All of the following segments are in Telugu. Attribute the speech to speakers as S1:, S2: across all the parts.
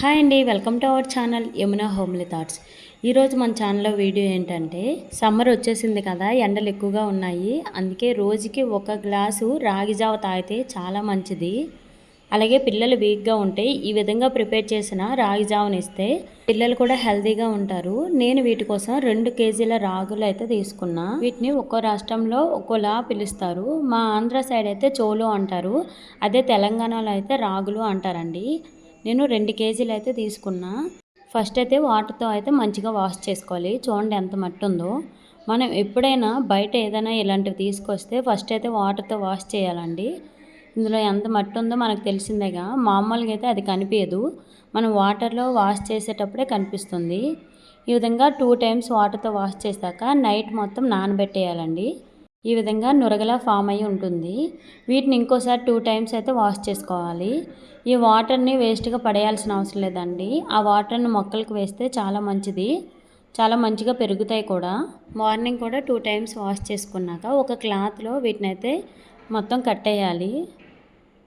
S1: హాయ్ అండి welcome to our channel Yamuna homely thoughts. ఈరోజు మన ఛానల్లో వీడియో ఏంటంటే సమ్మర్ వచ్చేసింది కదా ఎండలు ఎక్కువగా ఉన్నాయి. అందుకే రోజుకి ఒక గ్లాసు రాగి జావ తాగితే చాలా మంచిది. అలాగే పిల్లలు వీక్గా ఉంటే ఈ విధంగా ప్రిపేర్ చేసిన రాగి జావని ఇస్తే పిల్లలు కూడా హెల్తీగా ఉంటారు. నేను వీటి కోసం రెండు కేజీల రాగులు అయితే తీసుకున్నా. వీటిని ఒక్కో రాష్ట్రంలో ఒక్కోలా పిలుస్తారు. మా ఆంధ్ర సైడ్ అయితే చోలు అంటారు. అదే తెలంగాణలో అయితే రాగులు అంటారండి. నేను రెండు కేజీలు అయితే తీసుకున్నా. ఫస్ట్ అయితే వాటర్తో అయితే మంచిగా వాష్ చేసుకోవాలి. చూడండి ఎంత మట్టి ఉందో మనం ఎప్పుడైనా బయట ఏదైనా ఇలాంటివి తీసుకొస్తే ఫస్ట్ అయితే వాటర్తో వాష్ చేయాలండి. ఇందులో ఎంత మట్టి ఉందో మనకు తెలిసిందేగా. మామూలుగా అయితే అది కనిపించదు. మనం వాటర్లో వాష్ చేసేటప్పుడే కనిపిస్తుంది. ఈ విధంగా టూ టైమ్స్ వాటర్తో వాష్ చేశాక నైట్ మొత్తం నానబెట్టేయాలండి. ఈ విధంగా నురగలా ఫామ్ అయి ఉంటుంది. వీటిని ఇంకోసారి టూ టైమ్స్ అయితే వాష్ చేసుకోవాలి. ఈ వాటర్ని వేస్ట్గా పడేయాల్సిన అవసరం లేదండి. ఆ వాటర్ని మొక్కలకు వేస్తే చాలా మంచిది. చాలా మంచిగా పెరుగుతాయి కూడా. మార్నింగ్ కూడా టూ టైమ్స్ వాష్ చేసుకున్నాక ఒక క్లాత్లో వీటిని అయితే మొత్తం కట్టేయాలి.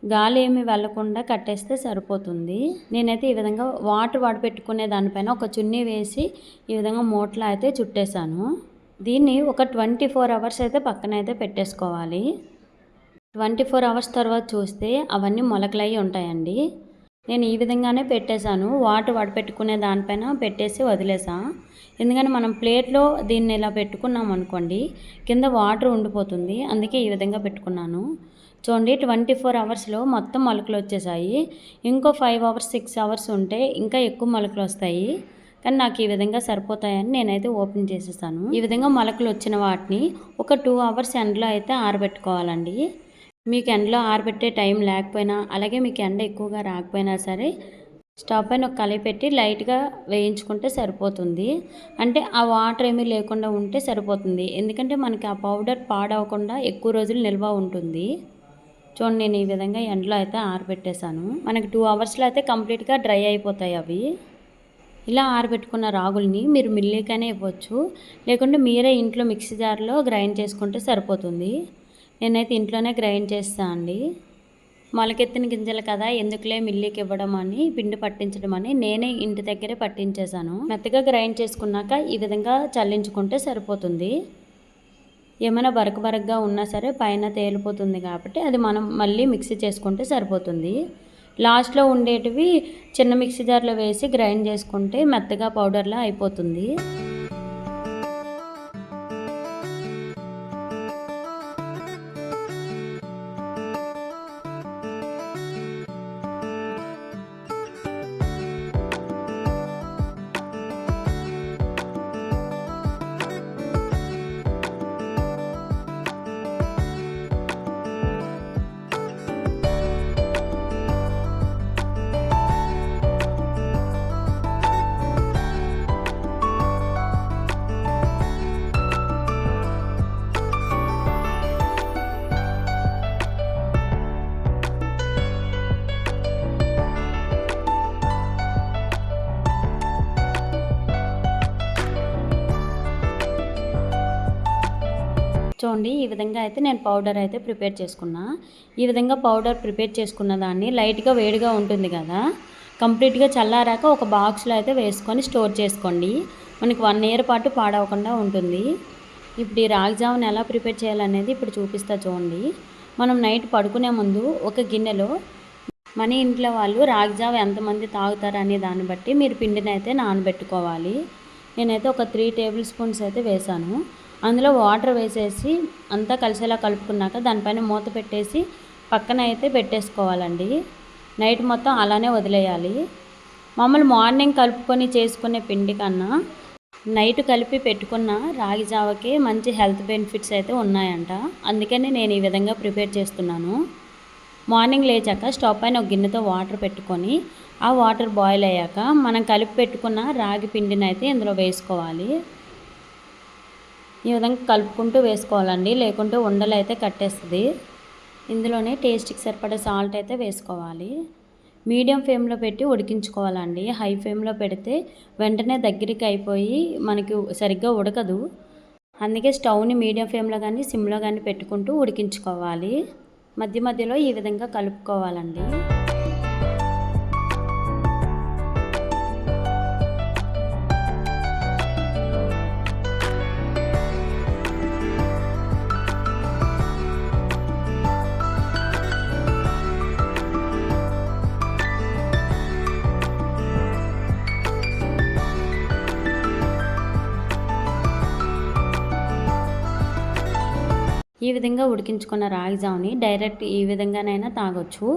S1: గాలి ఏమి వెళ్ళకుండా కట్టేస్తే సరిపోతుంది. నేనైతే ఈ విధంగా వాటర్ వాడిపెట్టుకునే దానిపైన ఒక చున్నీ వేసి ఈ విధంగా మూటలో అయితే చుట్టేశాను. దీన్ని ఒక ట్వంటీ ఫోర్ అవర్స్ అయితే పక్కన అయితే పెట్టేసుకోవాలి. ట్వంటీ ఫోర్ అవర్స్ తర్వాత చూస్తే అవన్నీ మొలకలయ్యి ఉంటాయండి. నేను ఈ విధంగానే పెట్టేశాను. వాటర్ వడపెట్టుకునే దానిపైన పెట్టేసి వదిలేసా. ఎందుకంటే మనం ప్లేట్లో దీన్ని ఇలా పెట్టుకున్నాం అనుకోండి కింద వాటర్ ఉండిపోతుంది. అందుకే ఈ విధంగా పెట్టుకున్నాను. చూడండి ట్వంటీ ఫోర్ అవర్స్లో మొత్తం మొలకలు వచ్చేసాయి. ఇంకో ఫైవ్ అవర్స్ సిక్స్ అవర్స్ ఉంటే ఇంకా ఎక్కువ మొలకలు వస్తాయి. కానీ నాకు ఈ విధంగా సరిపోతాయని నేనైతే ఓపెన్ చేసేసాను. ఈ విధంగా మొలకలు వచ్చిన వాటిని ఒక టూ అవర్స్ ఎండలో అయితే ఆరబెట్టుకోవాలండి. మీకు ఎండలో ఆరబెట్టే టైం లేకపోయినా అలాగే మీకు ఎండ ఎక్కువగా రాకపోయినా సరే స్టవ్ పైన ఒక కలయి పెట్టి లైట్గా వేయించుకుంటే సరిపోతుంది. అంటే ఆ వాటర్ ఏమీ లేకుండా ఉంటే సరిపోతుంది. ఎందుకంటే మనకి ఆ పౌడర్ పాడవకుండా ఎక్కువ రోజులు నిల్వ ఉంటుంది. చూడండి నేను ఈ విధంగా ఎండలో అయితే ఆరబెట్టేశాను మనకి టూ అవర్స్లో అయితే కంప్లీట్గా డ్రై అయిపోతాయి అవి. ఇలా ఆరబెట్టుకున్న రాగుల్ని మీరు మిల్లీకనే ఇవ్వచ్చు. లేకుంటే మీరే ఇంట్లో మిక్సీ జార్లో గ్రైండ్ చేసుకుంటే సరిపోతుంది. నేనైతే ఇంట్లోనే గ్రైండ్ చేస్తాను అండి. మొలకెత్తిన గింజలు కదా ఎందుకులే మిల్లీకి ఇవ్వడం అని పిండి పట్టించడం అని నేనే ఇంటి దగ్గరే పట్టించేశాను. మెత్తగా గ్రైండ్ చేసుకున్నాక ఈ విధంగా చల్లించుకుంటే సరిపోతుంది. ఏమైనా బరక బరకగా ఉన్నా సరే పైన తేలిపోతుంది కాబట్టి అది మనం మళ్ళీ మిక్సీ చేసుకుంటే సరిపోతుంది. లాస్ట్లో ఉండేటివి చిన్న మిక్సీ జార్లో వేసి గ్రైండ్ చేసుకుంటే మెత్తగా పౌడర్లా అయిపోతుంది. చూడండి ఈ విధంగా అయితే నేను పౌడర్ అయితే ప్రిపేర్ చేసుకున్నా. ఈ విధంగా పౌడర్ ప్రిపేర్ చేసుకున్న దాన్ని లైట్గా వేడిగా ఉంటుంది కదా కంప్లీట్గా చల్లారాక ఒక బాక్స్లో అయితే వేసుకొని స్టోర్ చేసుకోండి. మనకి వన్ ఇయర్ పాటు పాడవకుండా ఉంటుంది. ఇప్పుడు ఈ రాగిజామును ఎలా ప్రిపేర్ చేయాలనేది ఇప్పుడు చూపిస్తా చూడండి. మనం నైట్ పడుకునే ముందు ఒక గిన్నెలో మన ఇంట్లో వాళ్ళు రాగి జావ ఎంతమంది తాగుతారు అనే దాన్ని బట్టి మీరు పిండిని అయితే నానబెట్టుకోవాలి. నేనైతే ఒక త్రీ టేబుల్ స్పూన్స్ అయితే వేసాను అందులో వాటర్ వేసేసి అంతా కలిసేలా కలుపుకున్నాక దానిపైన మూత పెట్టేసి పక్కన అయితే పెట్టేసుకోవాలండి. నైట్ మొత్తం అలానే వదిలేయాలి. మామూలు మార్నింగ్ కలుపుకొని చేసుకునే పిండి కన్నా నైట్ కలిపి పెట్టుకున్న రాగి జావకి మంచి హెల్త్ బెనిఫిట్స్ అయితే ఉన్నాయంట. అందుకనే నేను ఈ విధంగా ప్రిపేర్ చేస్తున్నాను. మార్నింగ్ లేచాక స్టవ్ పైన ఒక గిన్నెతో వాటర్ పెట్టుకొని ఆ వాటర్ బాయిల్ అయ్యాక మనం కలిపి పెట్టుకున్న రాగి పిండిని అయితే ఇందులో వేసుకోవాలి. ఈ విధంగా కలుపుకుంటూ వేసుకోవాలండి. లేకుంటే ఉండలు అయితే కట్టేస్తుంది. ఇందులోనే టేస్ట్కి సరిపడే సాల్ట్ అయితే వేసుకోవాలి. మీడియం ఫ్లేమ్లో పెట్టి ఉడికించుకోవాలండి. హై ఫ్లేమ్లో పెడితే వెంటనే దగ్గరికి అయిపోయి మనకి సరిగ్గా ఉడకదు. అందుకే స్టవ్ని మీడియం ఫ్లేమ్లో కానీ సిమ్లో కానీ పెట్టుకుంటూ ఉడికించుకోవాలి. మధ్య మధ్యలో ఈ విధంగా కలుపుకోవాలండి. ఈ విధంగా ఉడికించుకున్న రాగి జావుని డైరెక్ట్ ఈ విధంగానైనా తాగొచ్చు.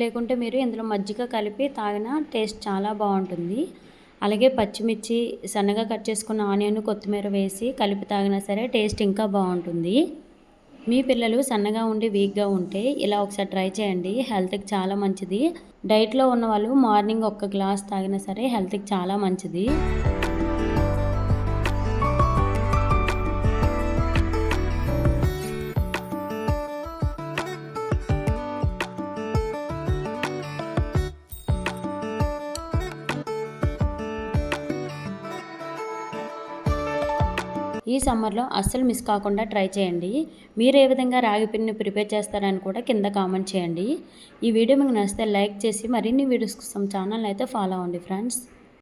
S1: లేకుంటే మీరు ఇందులో మజ్జిగ కలిపి తాగినా టేస్ట్ చాలా బాగుంటుంది. అలాగే పచ్చిమిర్చి సన్నగా కట్ చేసుకున్న ఆనియన్ కొత్తిమీర వేసి కలిపి తాగినా సరే టేస్ట్ ఇంకా బాగుంటుంది. మీ పిల్లలు సన్నగా ఉండి వీక్గా ఉంటే ఇలా ఒకసారి ట్రై చేయండి. హెల్త్కి చాలా మంచిది. డైట్లో ఉన్న వాళ్ళు మార్నింగ్ ఒక్క గ్లాస్ తాగినా సరే హెల్త్కి చాలా మంచిది. ఈ సమ్మర్లో అస్సలు మిస్ కాకుండా ట్రై చేయండి. మీరు ఏ విధంగా రాగి పిండిని ప్రిపేర్ చేస్తారని కూడా కింద కామెంట్ చేయండి. ఈ వీడియో మీకు నచ్చితే లైక్ చేసి మరిన్ని వీడియోస్ కోసం ఛానల్ అయితే ఫాలో అవ్వండి ఫ్రెండ్స్.